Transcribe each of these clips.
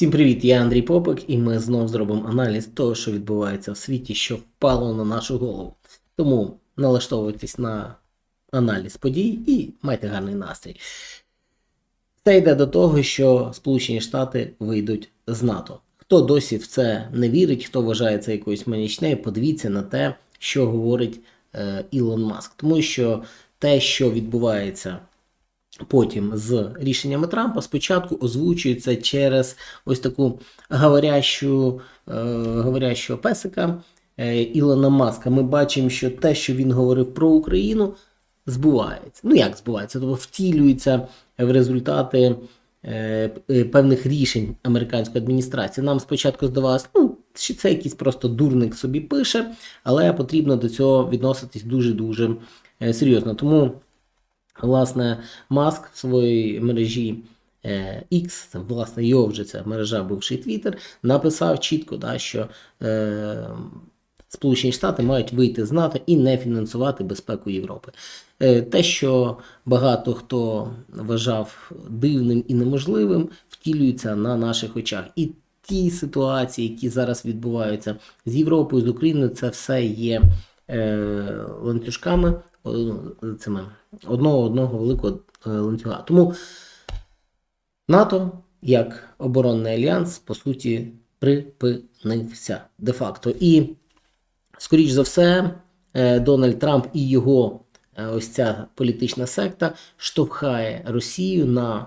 Всім привіт, я Андрій Попик, і ми знову зробимо аналіз того, що відбувається в світі, що впало на нашу голову. Тому налаштовуйтесь на аналіз подій і майте гарний настрій. Це йде до того, що Сполучені Штати вийдуть з НАТО. Хто досі в це не вірить, хто вважає це якоюсь манічнею, подивіться на те, що говорить е, Ілон Маск. Тому що те, що відбувається потім з рішеннями Трампа спочатку озвучується через ось таку говорящу, е, говорящого песика е, Ілона Маска. Ми бачимо, що те, що він говорив про Україну, збувається. Ну як збувається? Тобто втілюється в результати е, е, певних рішень американської адміністрації. Нам спочатку здавалося, ну, що це якийсь просто дурник собі пише, але потрібно до цього відноситись дуже-дуже е, серйозно. Тому Власне, Маск в своїй мережі е, X, власне його вже ця мережа, бувший Twitter, написав чітко, да, що е, Сполучені Штати мають вийти з НАТО і не фінансувати безпеку Європи. Е, те, що багато хто вважав дивним і неможливим, втілюється на наших очах. І ті ситуації, які зараз відбуваються з Європою, з Україною, це все є е, ланцюжками цими, одного одного великого е, ланцюга. Тому НАТО як оборонний альянс, по суті, припинився де-факто. І, скоріш за все, е, Дональд Трамп і його е, ось ця політична секта штовхає Росію на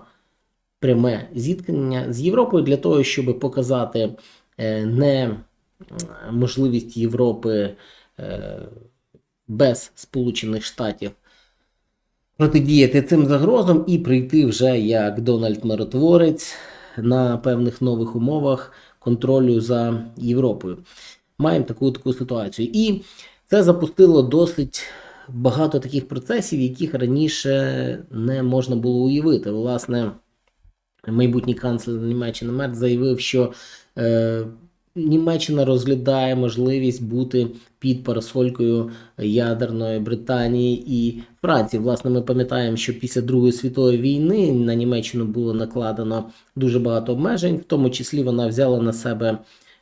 пряме зіткнення з Європою для того, щоб показати не можливість Європи без Сполучених Штатів протидіяти цим загрозам і прийти вже як Дональд Миротворець на певних нових умовах контролю за Європою. Маємо таку таку ситуацію. І це запустило досить багато таких процесів, яких раніше не можна було уявити. Власне, майбутній канцлер Німеччини Мерц заявив, що е, Німеччина розглядає можливість бути під парасолькою ядерної Британії і Франції. Власне, ми пам'ятаємо, що після Другої світової війни на Німеччину було накладено дуже багато обмежень, в тому числі вона взяла на себе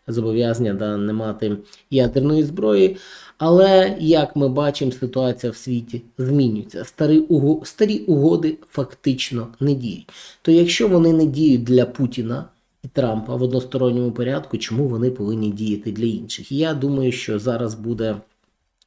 зобов'язання да, не мати ядерної зброї. Але як ми бачимо, ситуація в світі змінюється. Старі уго... старі угоди фактично не діють. То якщо вони не діють для Путіна і Трампа в односторонньому порядку, чому вони повинні діяти для інших? І я думаю, що зараз буде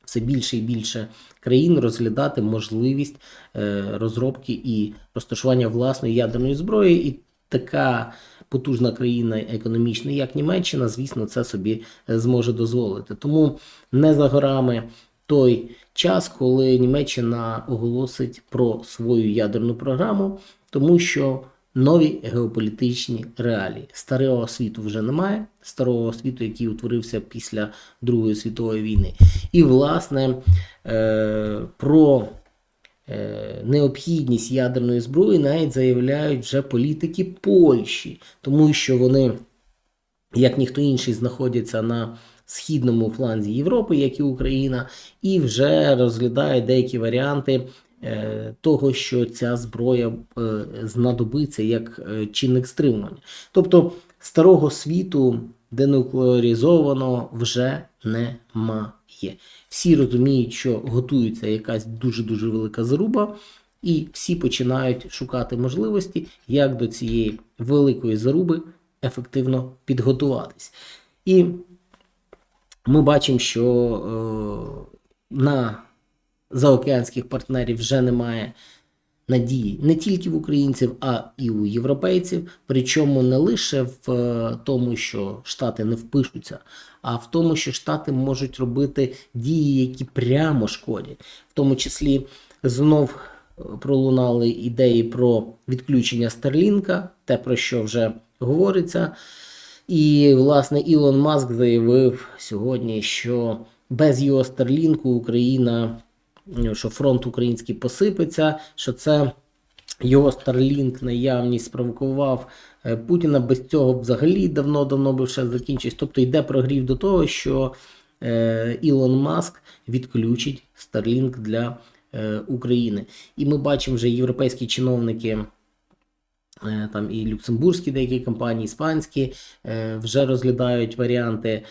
все більше і більше країн розглядати можливість е, розробки і розташування власної ядерної зброї, і така потужна країна економічна, як Німеччина, звісно, це собі е, зможе дозволити. Тому не за горами той час, коли Німеччина оголосить про свою ядерну програму, тому що нові геополітичні реалії. Старого світу вже немає, старого світу, який утворився після Другої світової війни. І, власне, е, про е, необхідність ядерної зброї навіть заявляють вже політики Польщі, тому що вони, як ніхто інший, знаходяться на східному фланзі Європи, як і Україна, і вже розглядають деякі варіанти того, що ця зброя е, знадобиться як е, чинник стримування. Тобто старого світу денуклеаризовано вже немає. Всі розуміють, що готується якась дуже-дуже велика заруба, і всі починають шукати можливості, як до цієї великої заруби ефективно підготуватись. І ми бачимо, що е, на заокеанських партнерів вже немає надії не тільки в українців, а і у європейців. Причому не лише в е, тому, що Штати не впишуться, а в тому, що Штати можуть робити дії, які прямо шкодять, в тому числі знов. Е, пролунали ідеї про відключення Старлінка, те про що вже говориться. І, власне, Ілон Маск заявив сьогодні, що без його Старлінку Україна що фронт український посипеться, що це його Starlink наявність спровокував е, Путіна. Без цього взагалі давно-давно би все закінчився. Тобто йде прогрів до того, що е, Ілон Маск відключить Starlink для е, України. І ми бачимо вже європейські чиновники. Е, Там і люксембурзькі деякі компанії, іспанські е, вже розглядають варіанти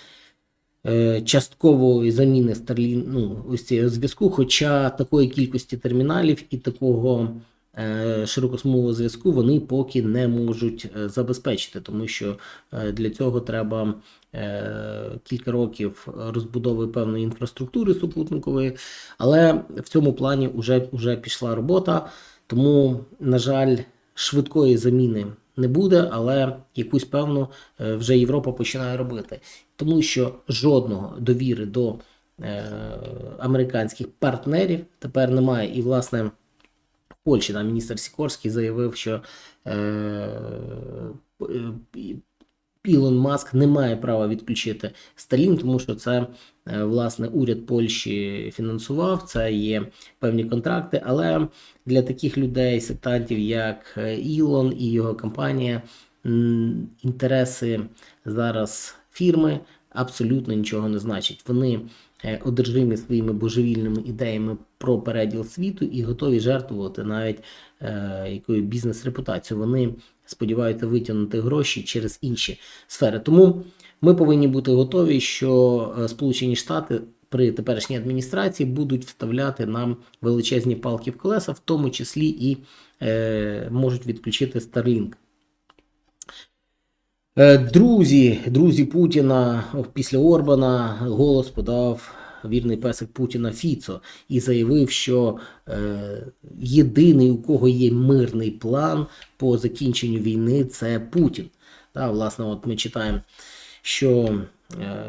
часткової заміни Starlink, ну, ось цього зв'язку, хоча такої кількості терміналів і такого е, широкосмугового зв'язку вони поки не можуть е, забезпечити, тому що е, для цього треба е, кілька років розбудови певної інфраструктури супутникової, але в цьому плані вже, вже пішла робота, тому, на жаль, швидкої заміни не буде, але якусь певну е, вже Європа починає робити, тому що жодного довіри до е, американських партнерів тепер немає. І, власне, Польща, міністр Сікорський заявив, що е, е, Ілон Маск не має права відключити Сталін, тому що це е, власне уряд Польщі фінансував. Це є певні контракти. Але для таких людей, сектантів, як е, Ілон і його компанія, інтереси зараз фірми абсолютно нічого не значать. Вони е, одержимі своїми божевільними ідеями про переділ світу і готові жертвувати навіть якою бізнес-репутацією. Вони сподіваються витягнути гроші через інші сфери. Тому ми повинні бути готові, що е, Сполучені Штати при теперішній адміністрації будуть вставляти нам величезні палки в колеса, в тому числі і е, можуть відключити Starlink. Е, Друзі, друзі Путіна після Орбана голос подав вірний песик Путіна Фіцо і заявив, що е, єдиний, у кого є мирний план по закінченню війни, це Путін. Та, власне, от ми читаємо, що е,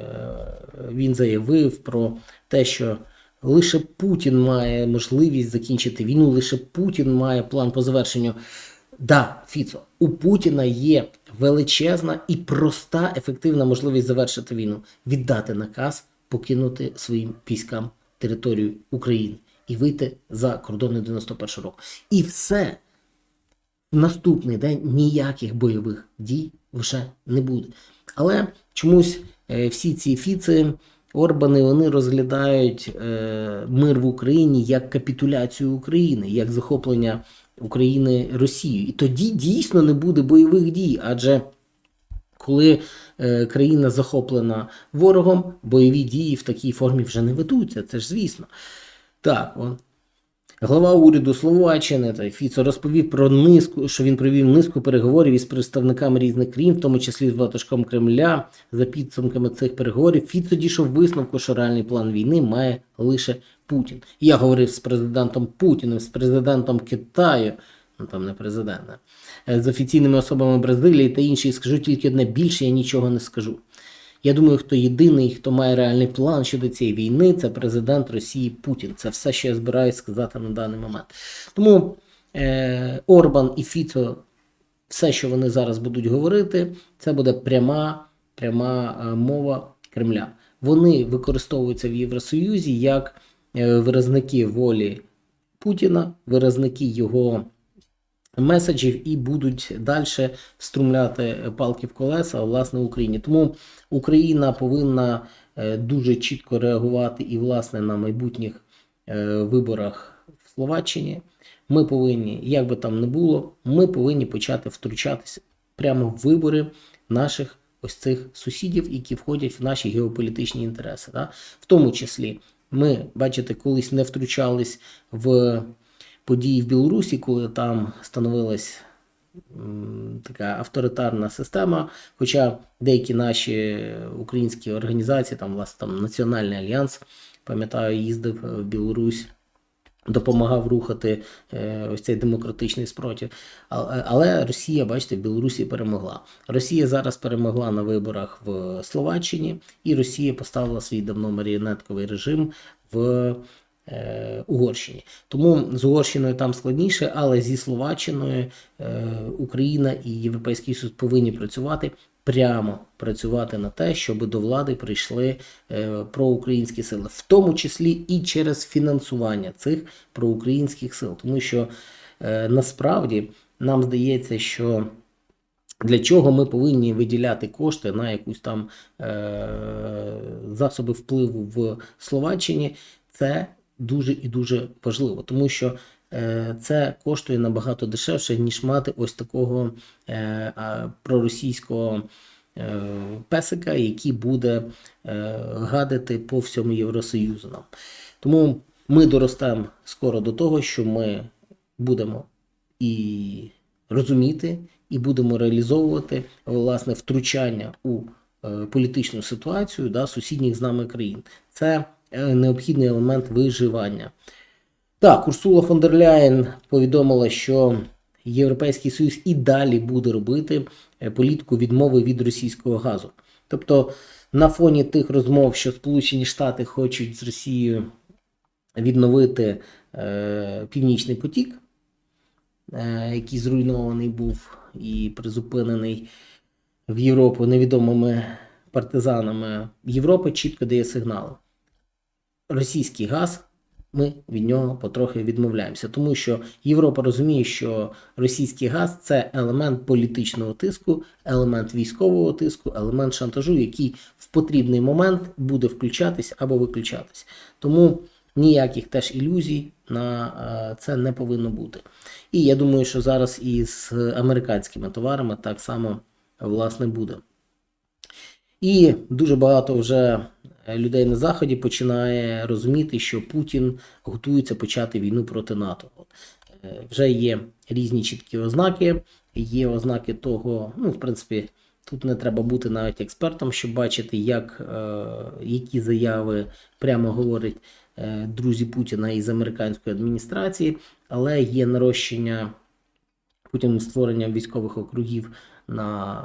він заявив про те, що лише Путін має можливість закінчити війну, лише Путін має план по завершенню. Да, Фіцо, у Путіна є величезна і проста ефективна можливість завершити війну, віддати наказ покинути своїм військам територію України і вийти за кордони 91 року. І все в наступний день ніяких бойових дій вже не буде. Але чомусь е, всі ці фіци, Орбани, вони розглядають е, мир в Україні як капітуляцію України, як захоплення України Росією. І тоді дійсно не буде бойових дій, адже коли е, країна захоплена ворогом, бойові дії в такій формі вже не ведуться, це ж звісно. Так, он. Глава уряду Словаччини та Фіцо розповів про низку, що він провів низку переговорів із представниками різних країн, в тому числі з ватажком Кремля. За підсумками цих переговорів Фіцо дійшов висновку, що реальний план війни має лише Путін. Я говорив з президентом Путіним, з президентом Китаю, ну там не президент, з офіційними особами Бразилії та інші. Скажу тільки одне більше, я нічого не скажу. Я думаю, хто єдиний, хто має реальний план щодо цієї війни, це президент Росії Путін. Це все, що я збираюся сказати на даний момент. Тому е, Орбан і Фіцо, все, що вони зараз будуть говорити, це буде пряма, пряма е, мова Кремля. Вони використовуються в Євросоюзі як е, виразники волі Путіна, виразники його меседжів і будуть далі струмляти палки в колеса власне в Україні. Тому Україна повинна е, дуже чітко реагувати і власне на майбутніх е, виборах в Словаччині. Ми повинні, як би там не було, ми повинні почати втручатися прямо в вибори наших ось цих сусідів, які входять в наші геополітичні інтереси. Да? В тому числі ми, бачите, колись не втручались в події в Білорусі, коли там становилась така авторитарна система. Хоча деякі наші українські організації, там, власне, там Національний альянс, пам'ятаю, їздив в Білорусь. Допомагав рухати е, ось цей демократичний спротив. Але, але Росія, бачите, в Білорусі перемогла. Росія зараз перемогла на виборах в Словаччині, і Росія поставила свій давно маріонетковий режим в е, Угорщині. Тому з Угорщиною там складніше, але зі Словаччиною е, Україна і Європейський Союз повинні працювати. Прямо працювати на те, щоб до влади прийшли е, проукраїнські сили, в тому числі і через фінансування цих проукраїнських сил, тому що е, насправді нам здається, що для чого ми повинні виділяти кошти на якусь там е, засоби впливу в Словаччині, це дуже і дуже важливо, тому що е, це коштує набагато дешевше, ніж мати ось такого е, проросійського е, песика, який буде гадити по всьому Євросоюзу нам. Тому ми доростемо скоро до того, що ми будемо і розуміти, і будемо реалізовувати власне втручання у політичну ситуацію да, сусідніх з нами країн. Це необхідний елемент виживання. Так, Урсула фон дер Ляєн повідомила, що Європейський Союз і далі буде робити е, політику відмови від російського газу. Тобто, на фоні тих розмов, що Сполучені Штати хочуть з Росією відновити е, Північний потік, е, який зруйнований був і призупинений в Європу невідомими партизанами, Європа чітко дає сигнали. Російський газ, ми від нього потрохи відмовляємося, тому що Європа розуміє, що російський газ це елемент політичного тиску, елемент військового тиску, елемент шантажу, який в потрібний момент буде включатись або виключатись. Тому ніяких теж ілюзій на е, це не повинно бути. І я думаю, що зараз і з американськими товарами так само власне буде. І дуже багато вже людей на Заході починає розуміти, що Путін готується почати війну проти НАТО. Е, Вже є різні чіткі ознаки, є ознаки того, ну, в принципі, тут не треба бути навіть експертом, щоб бачити, як, е, які заяви прямо говорять е, друзі Путіна із американської адміністрації, але є нарощення Путіним створення військових округів на,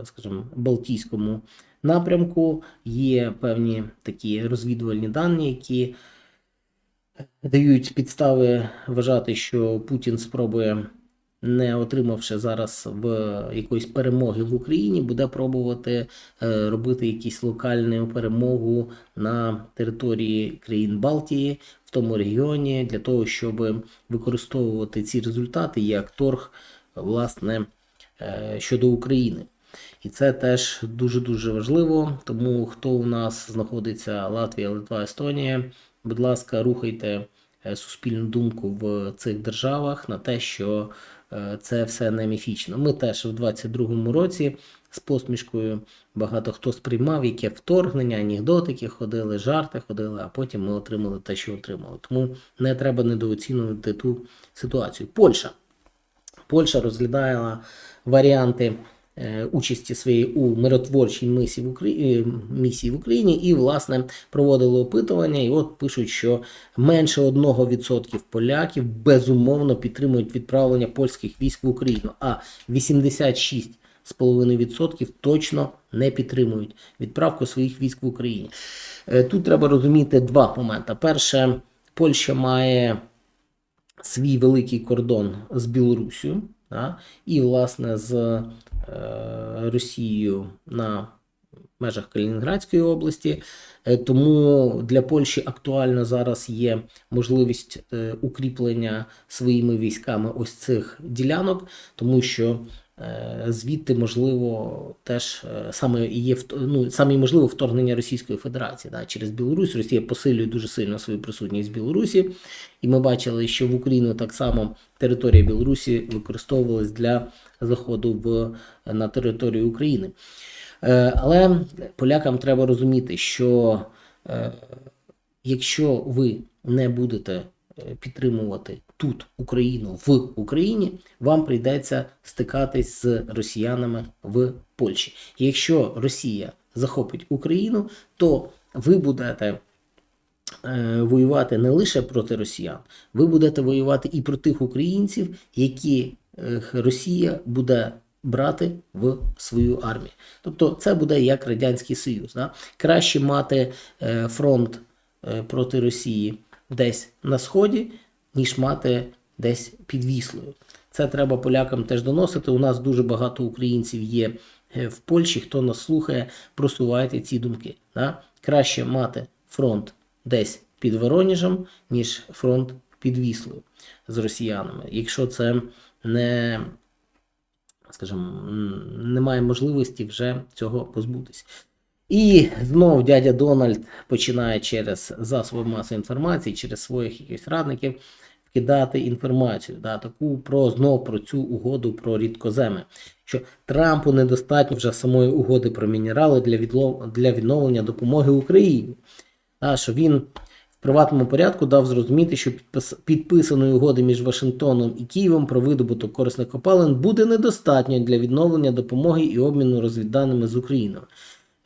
е, скажімо, Балтійському напрямку. Є певні такі розвідувальні дані, які дають підстави вважати, що Путін спробує, не отримавши зараз в якоїсь перемоги в Україні, буде пробувати е, робити якісь локальну перемогу на території країн Балтії в тому регіоні для того, щоб використовувати ці результати як торг власне е, щодо України. І це теж дуже-дуже важливо. Тому хто у нас знаходиться Латвія, Литва, Естонія, будь ласка, рухайте е, суспільну думку в цих державах на те, що е, це все не міфічно. Ми теж в 22-му році з посмішкою багато хто сприймав, яке вторгнення, анекдотики ходили, жарти ходили, а потім ми отримали те, що отримали. Тому не треба недооцінювати ту ситуацію. Польща. Польща розглядала варіанти участі своєї у миротворчій місії в Україні, місії в Україні і, власне, проводили опитування. І от пишуть, що менше 1% поляків безумовно підтримують відправлення польських військ в Україну, а 86,5% точно не підтримують відправку своїх військ в Україні. Е, Тут треба розуміти два моменти. Перше, Польща має свій великий кордон з Білорусію да, і, власне, з е, Росією на межах Калінінградської області. Е, Тому для Польщі актуально зараз є можливість е, укріплення своїми військами ось цих ділянок, тому що звідти можливо теж е, саме є ну, саме можливо вторгнення Російської Федерації да, через Білорусь. Росія посилює дуже сильно свою присутність в Білорусі, і ми бачили, що в Україну так само територія Білорусі використовувалась для заходу в на територію України. Е, Але полякам треба розуміти, що е, якщо ви не будете е, підтримувати тут Україну в Україні, вам прийдеться стикатись з росіянами в Польщі. Якщо Росія захопить Україну, то ви будете е, воювати не лише проти росіян, ви будете воювати і проти тих українців, які Росія буде брати в свою армію. Тобто це буде як Радянський Союз. Да? Краще мати е, фронт е, проти Росії десь на сході, ніж мати десь під Віслою. Це треба полякам теж доносити. У нас дуже багато українців є е, в Польщі. Хто нас слухає, просувайте ці думки. Да? Краще мати фронт десь під Воронежем, ніж фронт під Віслою з росіянами. Якщо це не, скажімо, немає можливості вже цього позбутися. І знов дядя Дональд починає через засоби масової інформації, через своїх якихось радників вкидати інформацію, да, таку про знов про цю угоду про рідкоземи. Що Трампу недостатньо вже самої угоди про мінерали для відлов... для відновлення допомоги Україні. А що він в приватному порядку дав зрозуміти, що підпис... підписаної угоди між Вашингтоном і Києвом про видобуток корисних копалин буде недостатньо для відновлення допомоги і обміну розвідданими з Україною.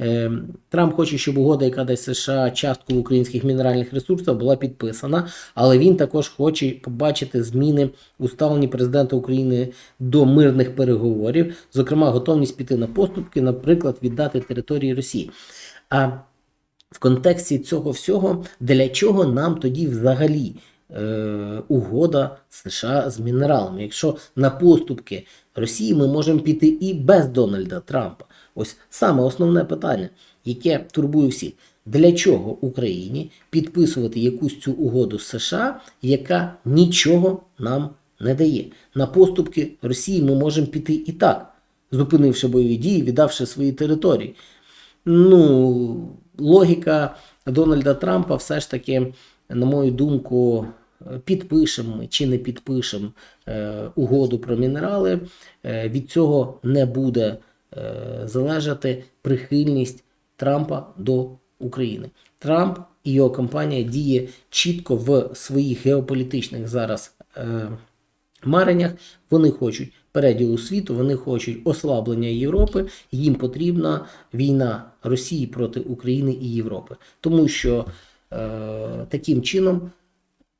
Е, Трамп хоче, щоб угода, яка дасть США частку українських мінеральних ресурсах, була підписана, але він також хоче побачити зміни у ставленні президента України до мирних переговорів, зокрема, готовність піти на поступки, наприклад, віддати території Росії. А в контексті цього всього, для чого нам тоді взагалі е, угода США з мінералами? Якщо на поступки Росії ми можемо піти і без Дональда Трампа. Ось саме основне питання, яке турбує всіх. Для чого Україні підписувати якусь цю угоду з США, яка нічого нам не дає? На поступки Росії ми можемо піти і так, зупинивши бойові дії, віддавши свої території. Ну, логіка Дональда Трампа все ж таки, на мою думку, підпишемо чи не підпишемо е, угоду про мінерали, е, від цього не буде залежати прихильність Трампа до України. Трамп і його компанія діє чітко в своїх геополітичних зараз е, мареннях. Вони хочуть переділу світу, вони хочуть ослаблення Європи. Їм потрібна війна Росії проти України і Європи, тому що е, таким чином.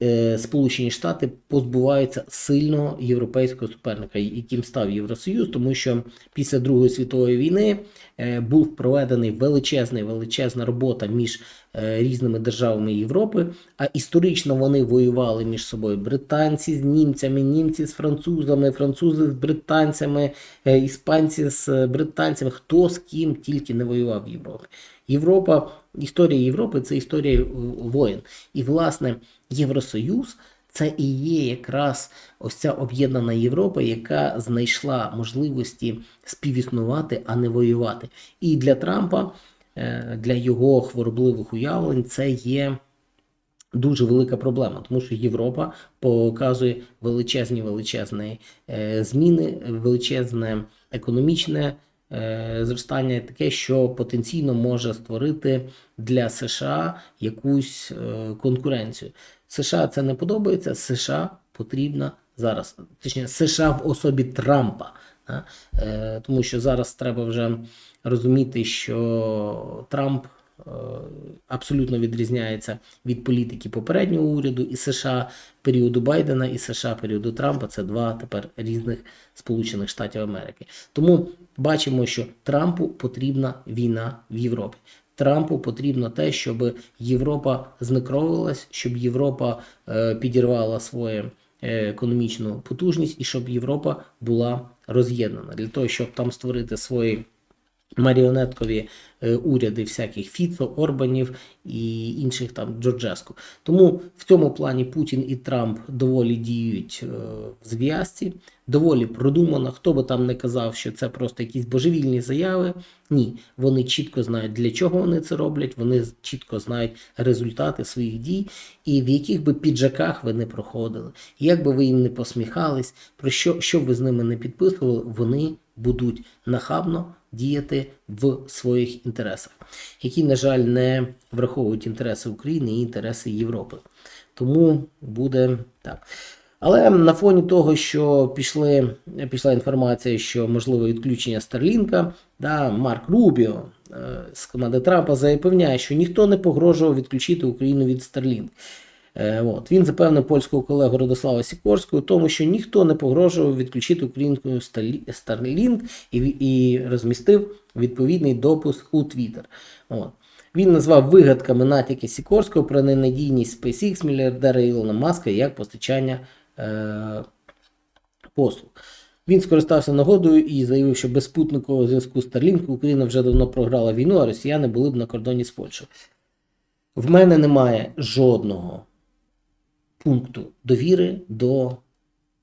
Е, Сполучені Штати позбуваються сильного європейського суперника, яким став Євросоюз, тому що після Другої світової війни е, був проведений величезний величезна робота між е, різними державами Європи. А історично вони воювали між собою британці з німцями, німці з французами, французи з британцями, іспанці з британцями. Хто з ким тільки не воював в Європі. Європа, історія Європи це історія е, воєн. І власне Євросоюз. Це і є якраз ось ця об'єднана Європа, яка знайшла можливості співіснувати, а не воювати. І для Трампа, е, для його хворобливих уявлень, це є дуже велика проблема, тому що Європа показує величезні величезні е, зміни, величезне економічне зростання, таке, що потенційно може створити для США якусь е, конкуренцію. США це не подобається. США потрібна зараз, точніше, США в особі Трампа. Е, Тому що зараз треба вже розуміти, що Трамп е, абсолютно відрізняється від політики попереднього уряду і США періоду Байдена і США періоду Трампа. Це два тепер різних Сполучених Штатів Америки. Тому бачимо, що Трампу потрібна війна в Європі. Трампу потрібно те, щоб Європа знекровилась, щоб Європа е, підірвала свою е, економічну потужність і щоб Європа була роз'єднана для того, щоб там створити свої маріонеткові е, уряди всяких Фіцо, Орбанів і інших там Джорджеску. Тому в цьому плані Путін і Трамп доволі діють е, в зв'язці, доволі продумано. Хто би там не казав, що це просто якісь божевільні заяви. Ні, вони чітко знають, для чого вони це роблять. Вони чітко знають результати своїх дій, і в яких би піджаках ви не проходили, як би ви їм не посміхались, про що, що б ви з ними не підписували, вони будуть нахабно діяти в своїх інтересах, які, на жаль, не враховують інтереси України і інтереси Європи. Тому буде так. Але на фоні того, що пішли, пішла інформація, що можливе відключення Старлінка, да, Марк Рубіо е, з команди Трампа запевняє, що ніхто не погрожував відключити Україну від Старлінк. Е, От. Він запевнив польського колегу Родослава Сікорського, тому що ніхто не погрожував відключити українську Starlink і, і розмістив відповідний допуск у Твіттер. Він назвав вигадками натяки Сікорського про ненадійність SpaceX мільярдера Ілона Маска як постачання е, послуг. Він скористався нагодою і заявив, що без спутникового зв'язку Starlink Україна вже давно програла війну, а росіяни були б на кордоні з Польщею. В мене немає жодного пункту довіри до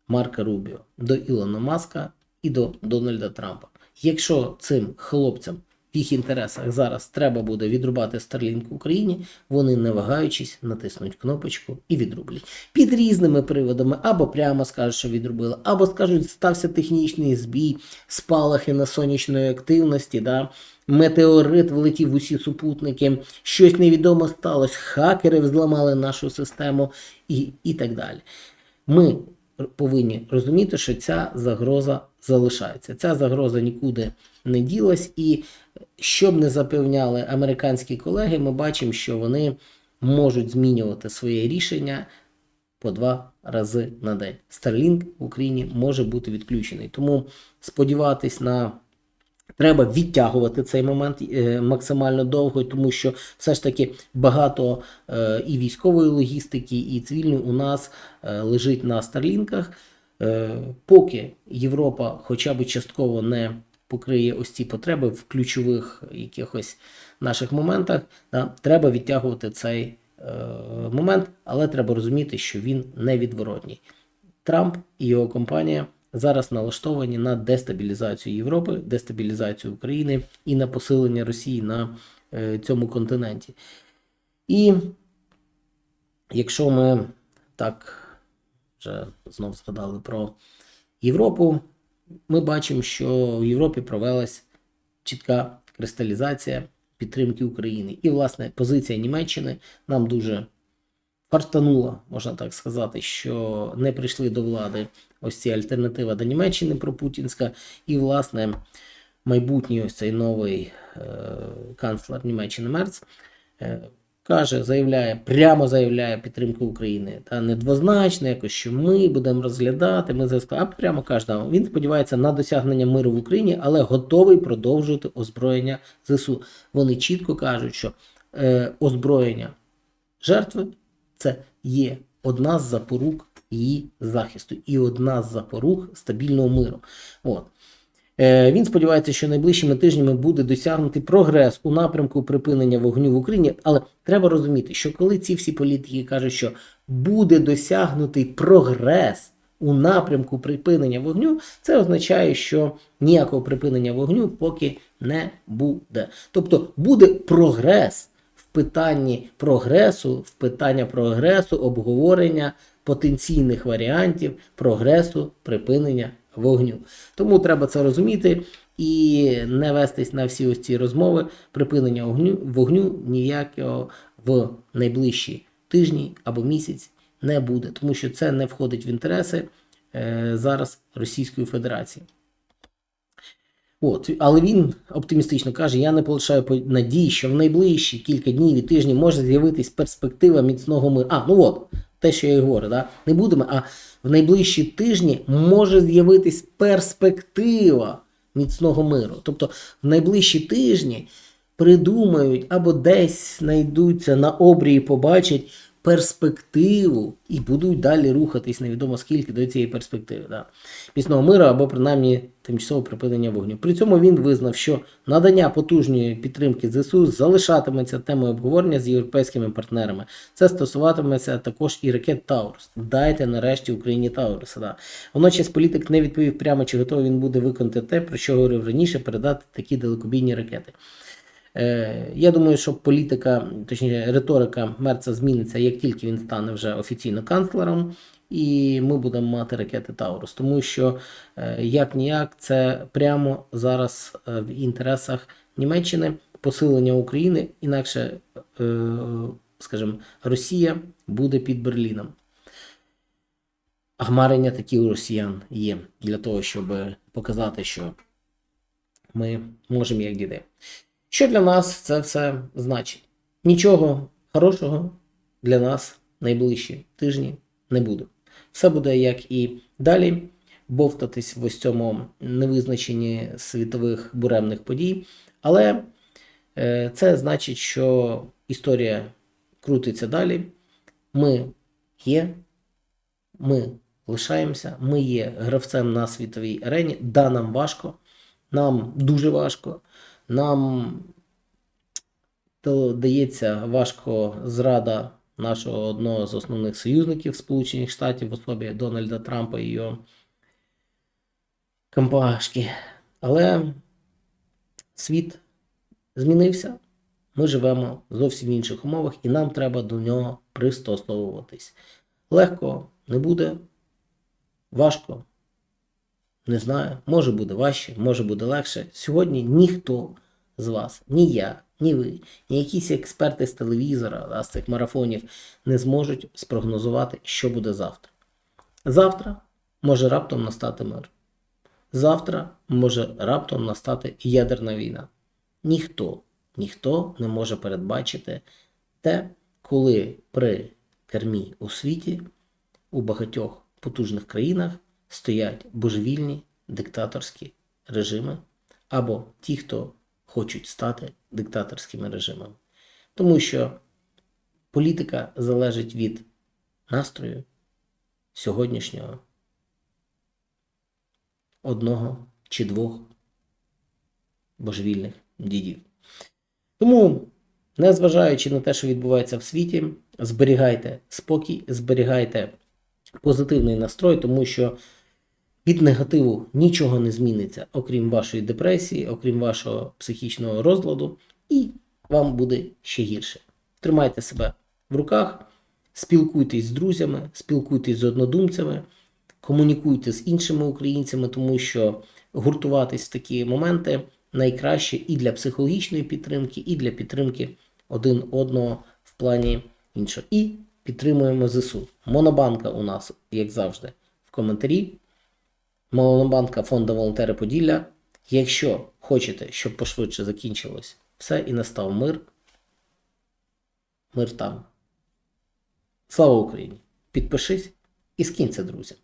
Марка Рубіо, до Ілона Маска і до Дональда Трампа. Якщо цим хлопцям в їх інтересах зараз треба буде відрубати Starlink Україні, вони не вагаючись натиснуть кнопочку і відрублять. Під різними приводами, або прямо скажуть, що відрубили, або скажуть, стався технічний збій, спалахи на сонячної активності. Да? Метеорит влетів в усі супутники, щось невідомо сталося, хакери взламали нашу систему і, і так далі. Ми повинні розуміти, що ця загроза залишається. Ця загроза нікуди не ділась, і щоб не запевняли американські колеги, ми бачимо, що вони можуть змінювати своє рішення по два рази на день. Starlink в Україні може бути відключений. Тому сподіватись на. Треба відтягувати цей момент е, максимально довго, тому що все ж таки багато е, і військової логістики, і цивільної у нас е, лежить на старлінках. Поки Європа хоча б частково не покриє ось ці потреби в ключових якихось наших моментах, да, треба відтягувати цей момент, але треба розуміти, що він невідворотній. Трамп і його компанія зараз налаштовані на дестабілізацію Європи, дестабілізацію України і на посилення Росії на е, цьому континенті. І якщо ми так вже знов згадали про Європу, ми бачимо, що в Європі провелась чітка кристалізація підтримки України. І, власне, позиція Німеччини нам дуже фартанула, можна так сказати, що не прийшли до влади ось ці альтернатива до Німеччини пропутінська, і, власне, майбутній ось цей новий е, канцлер Німеччини Мерц. Е, Каже, заявляє, прямо заявляє підтримку України. Та недвозначно, якось що ми будемо розглядати. Ми зараз, а прямо каже, він сподівається на досягнення миру в Україні, але готовий продовжувати озброєння ЗСУ. Вони чітко кажуть, що е, озброєння жертви це є одна з запорук її захисту і одна з запорук стабільного миру. От. Е, Він сподівається, що найближчими тижнями буде досягнутий прогрес у напрямку припинення вогню в Україні. Але треба розуміти, що коли ці всі політики кажуть, що буде досягнутий прогрес у напрямку припинення вогню, це означає, що ніякого припинення вогню поки не буде. Тобто буде прогрес питанні прогресу, в питання прогресу, обговорення потенційних варіантів прогресу припинення вогню. Тому треба це розуміти і не вестись на всі ось ці розмови. Припинення вогню, вогню ніякого в найближчі тижні або місяць не буде, тому що це не входить в інтереси е, зараз Російської Федерації. От, але він оптимістично каже: я не полишаю надії, що в найближчі кілька днів і тижнів може з'явитись перспектива міцного миру. А, ну от, те, що я і говорю, да? не будемо, а в найближчі тижні може з'явитись перспектива міцного миру. Тобто в найближчі тижні придумають або десь знайдуться на обрії, побачать перспективу і будуть далі рухатись невідомо скільки до цієї перспективи. Да. Міцного миру або принаймні тимчасове припинення вогню. При цьому він визнав, що надання потужної підтримки ЗСУ залишатиметься темою обговорення з європейськими партнерами. Це стосуватиметься також і ракет Таурус. Дайте нарешті Україні Тауруса. Да. Водночас політик не відповів прямо, чи готовий він буде виконати те, про що говорив раніше, передати такі далекобійні ракети. Е, я думаю, що політика, точніше, риторика Мерца зміниться, як тільки він стане вже офіційно канцлером, і ми будемо мати ракети Таурус. Тому що е, як ніяк це прямо зараз е, в інтересах Німеччини посилення України, інакше, скажімо, Росія буде під Берліном. А хмарення такі у росіян є для того, щоб показати, що ми можемо як діти. Що для нас це все значить? Нічого хорошого для нас найближчі тижні не буде. Все буде як і далі, бовтатись в ось цьому невизначенні світових буремних подій. Але е, це значить, що історія крутиться далі. Ми є, ми лишаємося, ми є гравцем на світовій арені. Да, нам важко, нам дуже важко. Нам дається важко зрада нашого одного з основних союзників Сполучених Штатів в особі Дональда Трампа і його компашки. Але світ змінився. Ми живемо зовсім в інших умовах, і нам треба до нього пристосовуватись. Легко не буде, важко. Не знаю, може буде важче, може буде легше. Сьогодні ніхто з вас, ні я, ні ви, ні якісь експерти з телевізора, да, з цих марафонів не зможуть спрогнозувати, що буде завтра. Завтра може раптом настати мир. Завтра може раптом настати ядерна війна. Ніхто, ніхто не може передбачити те, коли при кермі у світі у багатьох потужних країнах стоять божевільні диктаторські режими або ті, хто хочуть стати диктаторськими режимами. Тому що політика залежить від настрою сьогоднішнього одного чи двох божевільних дідів. Тому, незважаючи на те, що відбувається в світі, зберігайте спокій, зберігайте позитивний настрой, тому що від негативу нічого не зміниться, окрім вашої депресії, окрім вашого психічного розладу, і вам буде ще гірше. Тримайте себе в руках, спілкуйтесь з друзями, спілкуйтесь з однодумцями, комунікуйте з іншими українцями, тому що гуртуватись в такі моменти найкраще і для психологічної підтримки, і для підтримки один одного в плані іншого. І підтримуємо ЗСУ. Монобанка у нас, як завжди, в коментарі. Монобанка фонду волонтери Поділля. Якщо хочете, щоб пошвидше закінчилось все і настав мир, мир там. Слава Україні! Підпишись і скинь це друзям.